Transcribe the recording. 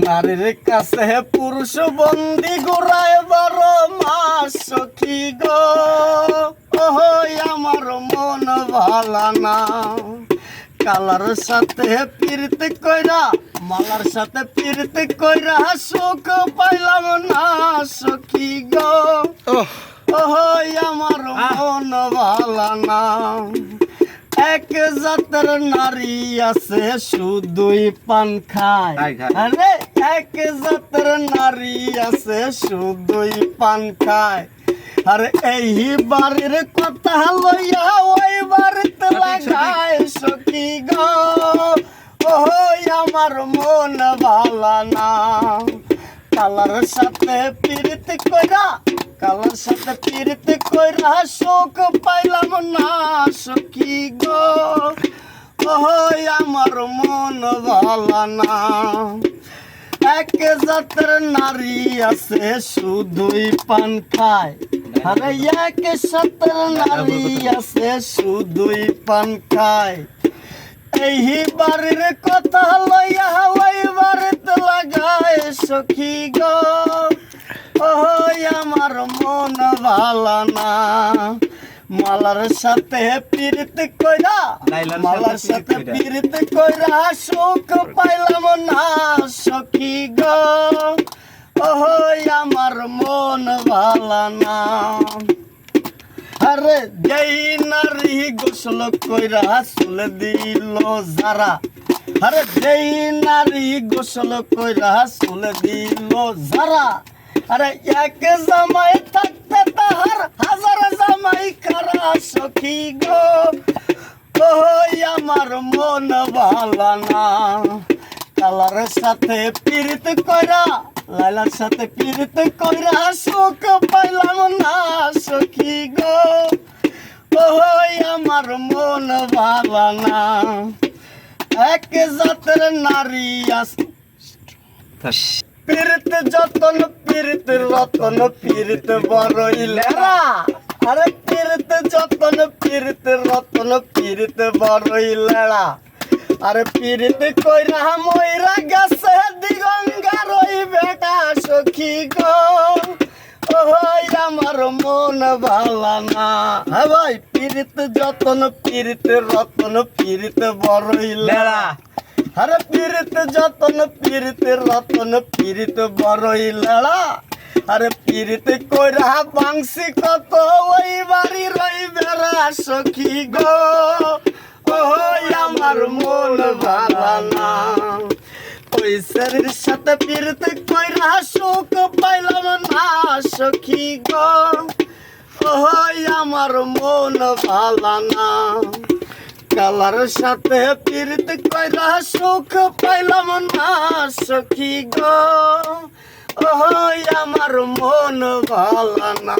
নারীর কাছে পুরুষ বন্দি গোড়ায় বারো মাস সখী গো? ওহই আমার মন ভালা না। কালার সাথে পিরিত কইরা মালার সাথে পিরিত কইরা সুখ পাইলাম না সখী গো? ওহই আমার মন ভালা না। এক জাতের নারী আছে শুধুই পান খায়। আরে এক জাতের নারী আছে শুধুই পান খায়। আরে এই বাড়ির কথা লইয়া ওই বাড়িতে লাগায় সখী গো। ওই আমার মন ভালা না। কালার সাথে পীড়িত কইরা, কালার সাথে পীড়িত কইরা শোক পাইলাম না, সখী গো। ওই আমার মন ভালা না। এক জাতের নারী আছে, শুধুই পান খায়। আরে, এক সাতের নারী আছে, শুধুই পান খায়। এই বাড়ির কথা লইয়া ওই বাড়িতে লাগায় সখী গো ওই আমার মন ভালা না। মালার সাথে পীড়িত কইরা মালার সাথে পীড়িত কইরা সুখ পাইলাম না সখী গো। ওই আমার মন ভালা না। আরে যেই নারী গোসল কইরা চলে দিল যারা আরে যেই নারী গোসল কইরা চুল দিল যারা, আরে এক জামাই থাকতে তাহার হাজার জামাই খারা সখী গো? ওই আমার মন ভালা না। কালার সাথে পীড়িত কইরা, লাইলার সাথে পীড়িত কইরা সুখ পাইলাম না সখী গো। ওই আমার মন ভালা না। এক জাতের নারী আছে পীড়িত যতন পীড়িত রতন পীড়িত বড়ই লেরা আরে পীড়িত যতন পীড়িত রতন পীড়িত বড়ই লেরা আরে পীড়িত কইরা ময়রা গেছে দিগঙ্গার ওই বেটা সখী গো। ওই আমার মন ভালা না। হ্যাঁ ভাই পীড়িত যতন পীড়িত রতন পীড়িত বড়ই লেরা আরে পীড়িত যতন পীড়িত রতন পীড়িত বড়ই লড়া আরে পীড়িত কইরা বাংসি কত ওই বাড়ি রই বেড়া সখী গো। ওই আমার মন ভালা না। ওই শরীর সাথে পীড়িত কইরা সুখ পাইলাম না, সখী গো। ওই আমার মন ভালা না। কালার সাথে পীড়িত কইরা সুখ পাইলাম না, সখী গো। ওই আমার মন ভালা না।